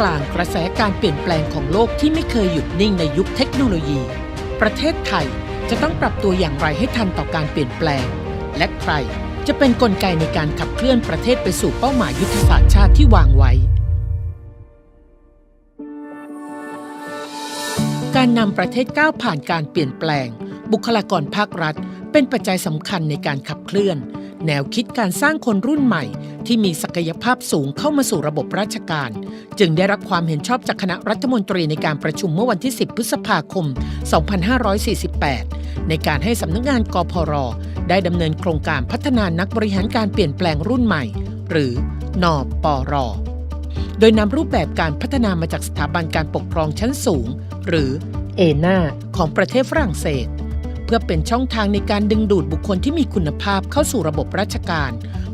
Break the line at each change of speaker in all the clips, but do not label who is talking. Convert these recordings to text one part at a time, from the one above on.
กลางกระแสการเปลี่ยนแปลงของโลกที่ไม่เคยหยุดนิ่งในยุคเทคโนโลยี ประเทศไทยจะต้องปรับตัวอย่างไรให้ทันต่อการเปลี่ยนแปลง และใครจะเป็นนกลไกในการขับเคลื่อนประเทศไปสู่เป้าหมายยุทธศาสตร์ชาติที่วางไว้ การนำประเทศก้าวผ่านการเปลี่ยนแปลง บุคลากรภาครัฐ เป็นปัจจัยสำคัญในการขับเคลื่อน แนวคิดการสร้างคนรุ่นใหม่ ที่มีศักยภาพสูงเข้ามาสู่ระบบราชการ จึงได้รับความเห็นชอบจากคณะรัฐมนตรีในการประชุมเมื่อวันที่ 10 พฤษภาคม 2548 ในการให้สำนักงานกพร ได้ดำเนินโครงการพัฒนานักบริหารการเปลี่ยนแปลงรุ่นใหม่ หรือนอปรโดยนำรูปแบบการพัฒนามาจากสถาบันการปกครองชั้นสูง หรือเอนาของประเทศฝรั่งเศส พื่อเป็นช่องทางในการดึงดูดบุคคลที่มีคุณภาพเข้าสู่ระบบราชการ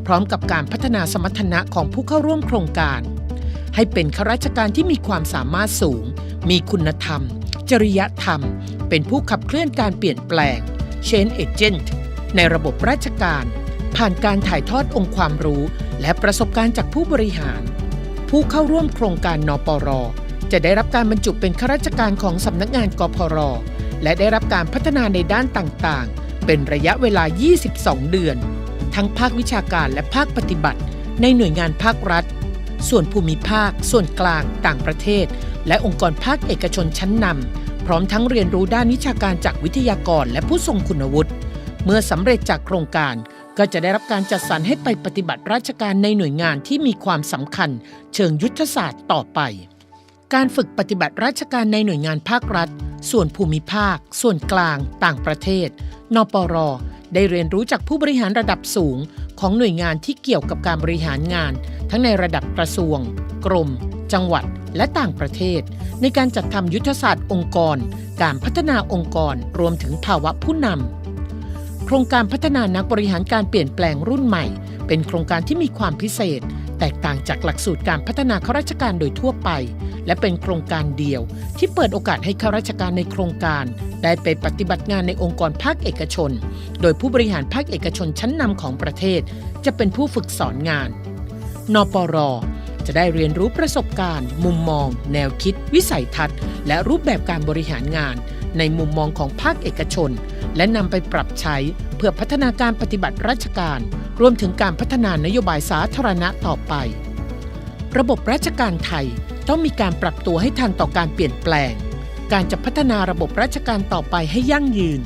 พร้อมกับการพัฒนาสมรรถนะของผู้เข้าร่วมโครงการ ให้เป็นข้าราชการที่มีความสามารถสูง มีคุณธรรม จริยธรรม เป็นผู้ขับเคลื่อนการเปลี่ยนแปลง Change Agent ในระบบราชการ ผ่านการถ่ายทอดองค์ความรู้ และประสบการณ์จากผู้บริหาร ผู้เข้าร่วมโครงการนปร จะได้รับการบรรจุเป็นข้าราชการของสำนักงานกพร และได้รับการพัฒนาในด้านต่างๆ เป็นระยะเวลา 22 เดือน ทั้งภาควิชาการและภาคปฏิบัติ ในหน่วยงานภาครัฐ ส่วนภูมิภาค ส่วนกลาง ต่างประเทศ และองค์กรภาคเอกชนชั้นนำพร้อมทั้งเรียนรู้ด้านวิชาการจากวิทยากรและผู้ทรงคุณวุฒิเมื่อสำเร็จจากโครงการก็จะได้รับการจัดสรรให้ไปปฏิบัติราชการในหน่วยงานที่มีความสำคัญ เชิงยุทธศาสตร์ต่อไป การฝึกปฏิบัติราชการในหน่วยงานภาครัฐ ส่วนภูมิภาค ส่วนกลาง ต่างประเทศ นปร ได้เรียนรู้จากผู้บริหารระดับสูง ของหน่วยงานที่เกี่ยวกับการบริหารงาน ทั้งในระดับกระทรวง กรม จังหวัด และต่างประเทศ ในการจัดทำยุทธศาสตร์องค์กร การพัฒนาองค์กร รวมถึงภาวะผู้นำโครงการพัฒนานักบริหารการเปลี่ยนแปลงรุ่นใหม่ เป็นโครงการที่มีความพิเศษ แตกต่างจากหลักสูตรการพัฒนาข้าราชการโดยทั่วไป และเป็นโครงการเดียว ที่เปิดโอกาสให้ข้าราชการในโครงการ ได้ไปปฏิบัติงานในองค์กรภาคเอกชน โดยผู้บริหารภาคเอกชนชั้นนำของประเทศ จะเป็นผู้ฝึกสอนงาน นปรจะได้เรียนรู้ประสบการณ์ มุมมอง แนวคิด วิสัยทัศน์ และรูปแบบการบริหารงาน ในมุมมองของภาคเอกชน และนำไปปรับใช้ เพื่อพัฒนาการปฏิบัติราชการ รวมถึงการพัฒนานโยบายสาธารณะต่อไป ระบบราชการไทยต้องมีการปรับตัวให้ทันต่อการเปลี่ยนแปลง การจะพัฒนาระบบราชการต่อไปให้ยั่งยืน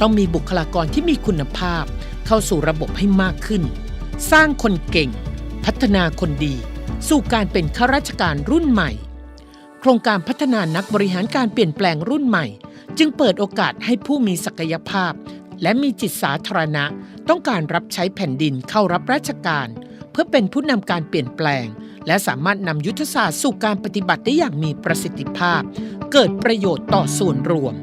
ต้องมีบุคลากรที่มีคุณภาพ เข้าสู่ระบบให้มากขึ้น สร้างคนเก่ง พัฒนาคนดี สู่การเป็นข้าราชการรุ่นใหม่ โครงการพัฒนานักบริหารการเปลี่ยนแปลงรุ่นใหม่ จึงเปิดโอกาสให้ผู้มีศักยภาพ และมีจิตสาธารณะ ต้องการรับใช้แผ่นดินเข้ารับราชการ เพื่อเป็นผู้นำการเปลี่ยนแปลง และสามารถนำยุทธศาสตร์สู่การปฏิบัติได้อย่างมีประสิทธิภาพ เกิดประโยชน์ต่อส่วนรวม